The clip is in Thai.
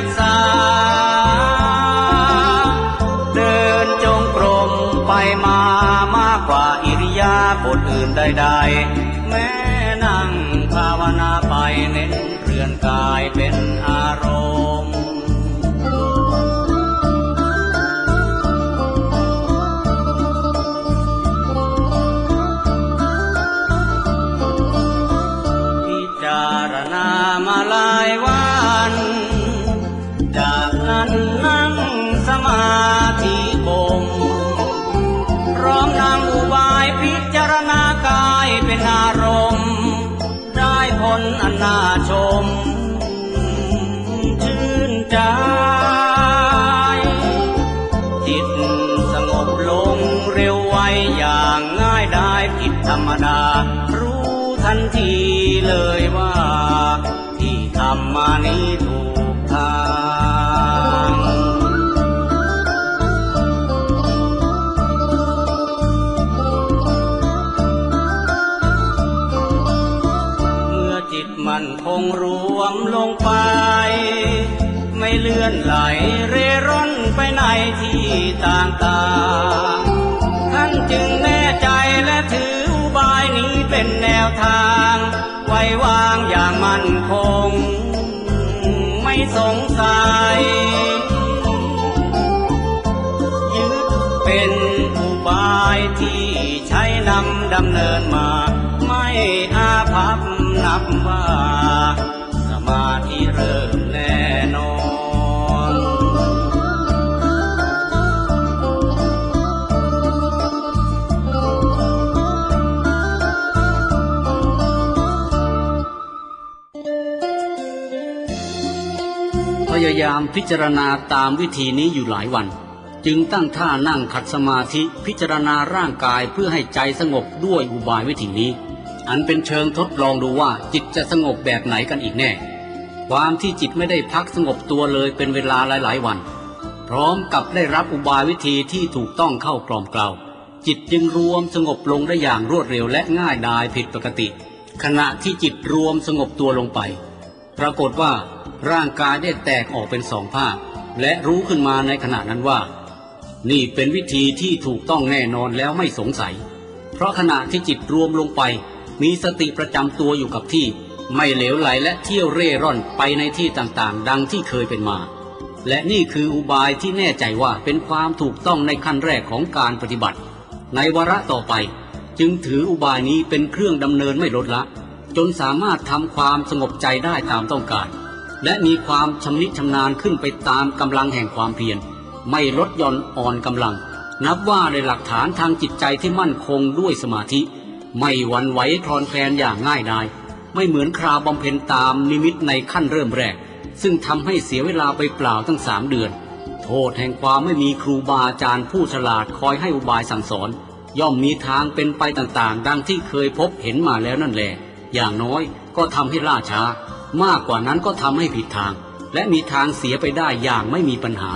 รักษา เดินจงกรมไปมามากกว่าอิริยาบถอื่นใดๆ แม้นั่งภาวนาไปเน้นเรือนกายเป็นอารมณ์ ผลอันน่าชม ชื่นใจ จิตสงบลงเร็วไวอย่างง่ายได้ผิดธรรมดา รู้ทันทีเลยว่า ที่ทำมานี้ถูก งรวมลงไป ไม่เลื่อนไหลเร่ร่อนไปในที่ต่างๆ ท่านจึงแน่ใจและถืออุบายนี้เป็นแนวทาง ไว้วางอย่างมั่นคง ไม่สงสัยยึดเป็นอุบายที่ใช้นำดำเนินมา ไม่อาภัพนับว่า เริ่มแน่นอนพยายามพิจารณาตามวิธีนี้อยู่หลายวัน จึงตั้งท่านั่งขัดสมาธิพิจารณาร่างกายเพื่อให้ใจสงบด้วยอุบายวิธีนี้อันเป็นเชิงทดลองดูว่าจิตจะสงบแบบไหนกันอีกแน่ ความที่จิตไม่ได้พักสงบตัวเลยเป็นเวลาหลาย ๆ วัน พร้อมกับได้รับอุบายวิธีที่ถูกต้องเข้ากล่อมเกลาจิตจึงรวมสงบลงได้อย่างรวดเร็วและง่ายดายผิดปกติ ขณะที่จิตรวมสงบตัวลงไป ปรากฏว่าร่างกายได้แตกออกเป็นสองภาค และรู้ขึ้นมาในขณะนั้นว่า นี่เป็นวิธีที่ถูกต้องแน่นอนแล้วไม่สงสัย เพราะขณะที่จิตรวมลงไป มีสติประจำตัวอยู่กับที่ ไม่เหลวไหลและเที่ยวเร่ร่อนไปในที่ต่างๆ ดังที่เคยเป็นมา และนี่คืออุบายที่แน่ใจว่าเป็นความถูกต้องในขั้นแรกของการปฏิบัติ ในวาระต่อไป จึงถืออุบายนี้เป็นเครื่องดำเนินไม่ลดละ จนสามารถทำความสงบใจได้ตามต้องการ และมีความชำนิชำนาญขึ้นไปตามกำลังแห่งความเพียรไม่ลดย่อนอ่อนกำลัง นับว่าในหลักฐานทางจิตใจที่มั่นคงด้วยสมาธิ ไม่หวันไหวคลอนแคลนอย่างง่ายดาย ไม่เหมือนคราวบำเพ็ญตามนิมิตในขั้นเริ่มแรก ซึ่งทำให้เสียเวลาไปเปล่าตั้งสามเดือน โทษแห่งความไม่มีครูบาอาจารย์ผู้ฉลาดคอยให้อุบายสั่งสอน ย่อมมีทางเป็นไปต่างๆ ดังที่เคยพบเห็นมาแล้วนั่นแหละ อย่างน้อยก็ทำให้ล่าช้า มากกว่านั้นก็ทำให้ผิดทาง และมีทางเสียไปได้อย่างไม่มีปัญหา